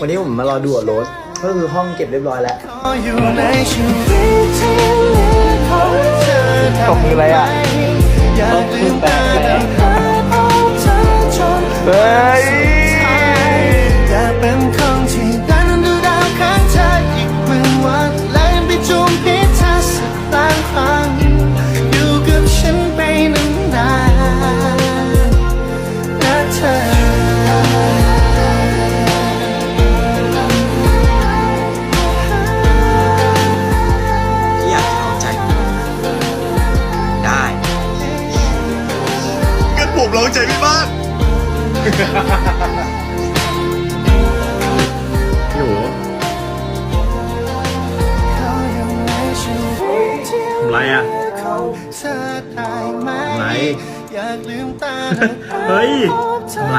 วันนี้ผมมารอดูอัดรถก็คือห้องเก็บเรียบร้อยแล้วอยู่ในชีวิตที่เหลือของเธอตบมืออะไรอะอยากลืมตาแต่หาพบเธอจนเฮ้ยอย ผมลองใจพี่บ้านอยู่ทำไรอะทำไรอยากลืมเฮ้ยทำไร